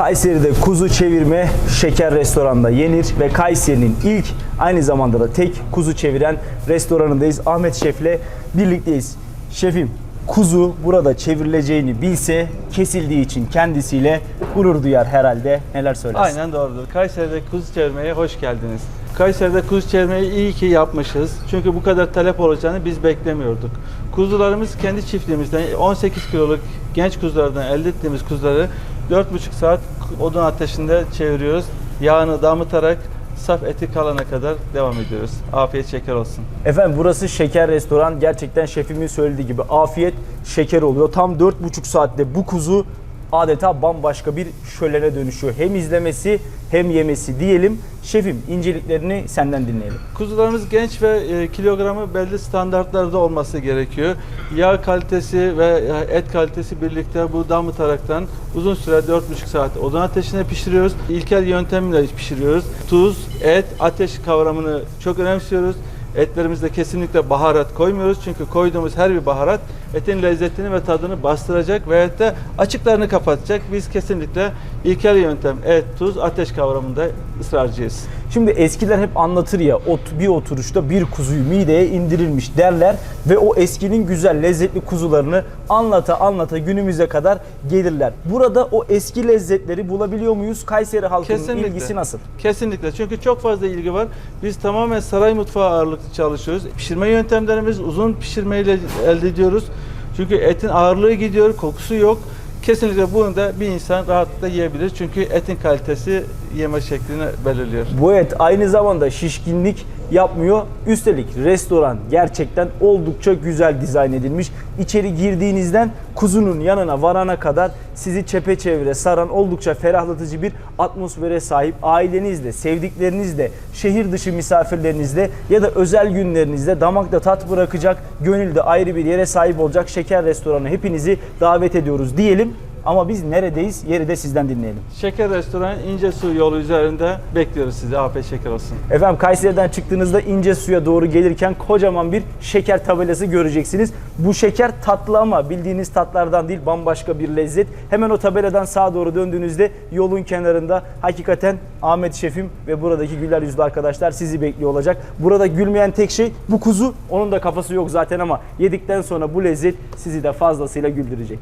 Kayseri'de kuzu çevirme şeker restoranda yenir ve Kayseri'nin ilk aynı zamanda da tek kuzu çeviren restoranındayız. Ahmet Şef'le birlikteyiz. Şefim kuzu burada çevrileceğini bilse kesildiği için kendisiyle gurur duyar herhalde. Neler söylersin? Aynen doğrudur. Kayseri'de kuzu çevirmeye hoş geldiniz. Kayseri'de kuzu çevirmeyi iyi ki yapmışız. Çünkü bu kadar talep olacağını biz beklemiyorduk. Kuzularımız kendi çiftliğimizden 18 kiloluk genç kuzulardan elde ettiğimiz kuzuları 4,5 saat odun ateşinde çeviriyoruz. Yağını damıtarak saf eti kalana kadar devam ediyoruz. Afiyet şeker olsun. Efendim burası şeker restoran. Gerçekten şefimin söylediği gibi afiyet şeker oluyor. Tam 4,5 saatte bu kuzu adeta bambaşka bir şölene dönüşüyor. Hem izlemesi hem yemesi diyelim. Şefim inceliklerini senden dinleyelim. Kuzularımız genç ve e, kilogramı belli standartlarda olması gerekiyor. Yağ kalitesi ve e, et kalitesi birlikte bu damıtaraktan uzun süre 4,5 saat odun ateşine pişiriyoruz. İlkel yöntemle pişiriyoruz. Tuz, et, ateş kavramını çok önemsiyoruz. Etlerimizde kesinlikle baharat koymuyoruz çünkü koyduğumuz her bir baharat etin lezzetini ve tadını bastıracak ve de açıklarını kapatacak. Biz kesinlikle ilkel yöntem et, tuz, ateş kavramında ısrarcıyız. Şimdi eskiler hep anlatır ya ot, bir oturuşta bir kuzuyu mideye indirilmiş derler ve o eskinin güzel lezzetli kuzularını anlata anlata günümüze kadar gelirler. Burada o eski lezzetleri bulabiliyor muyuz? Kayseri halkının Kesinlikle. ilgisi nasıl? Kesinlikle çünkü çok fazla ilgi var. Biz tamamen saray mutfağı ağırlıklı çalışıyoruz. Pişirme yöntemlerimiz uzun pişirmeyle elde ediyoruz. Çünkü etin ağırlığı gidiyor, kokusu yok. Kesinlikle bunu da bir insan rahatlıkla yiyebilir. Çünkü etin kalitesi yeme şeklini belirliyor. Bu et aynı zamanda şişkinlik yapmıyor. Üstelik restoran gerçekten oldukça güzel dizayn edilmiş. İçeri girdiğinizden kuzunun yanına varana kadar sizi çepeçevre saran oldukça ferahlatıcı bir atmosfere sahip. Ailenizle, sevdiklerinizle, şehir dışı misafirlerinizle ya da özel günlerinizde damakta tat bırakacak, gönülde ayrı bir yere sahip olacak şeker restoranı hepinizi davet ediyoruz diyelim. Ama biz neredeyiz? Yeri de sizden dinleyelim. Şeker Restoran İnce Su yolu üzerinde bekliyoruz sizi. Afiyet şeker olsun. Efendim Kayseri'den çıktığınızda ince suya doğru gelirken kocaman bir şeker tabelası göreceksiniz. Bu şeker tatlı ama bildiğiniz tatlardan değil bambaşka bir lezzet. Hemen o tabeladan sağa doğru döndüğünüzde yolun kenarında hakikaten Ahmet Şefim ve buradaki güler yüzlü arkadaşlar sizi bekliyor olacak. Burada gülmeyen tek şey bu kuzu. Onun da kafası yok zaten ama yedikten sonra bu lezzet sizi de fazlasıyla güldürecek.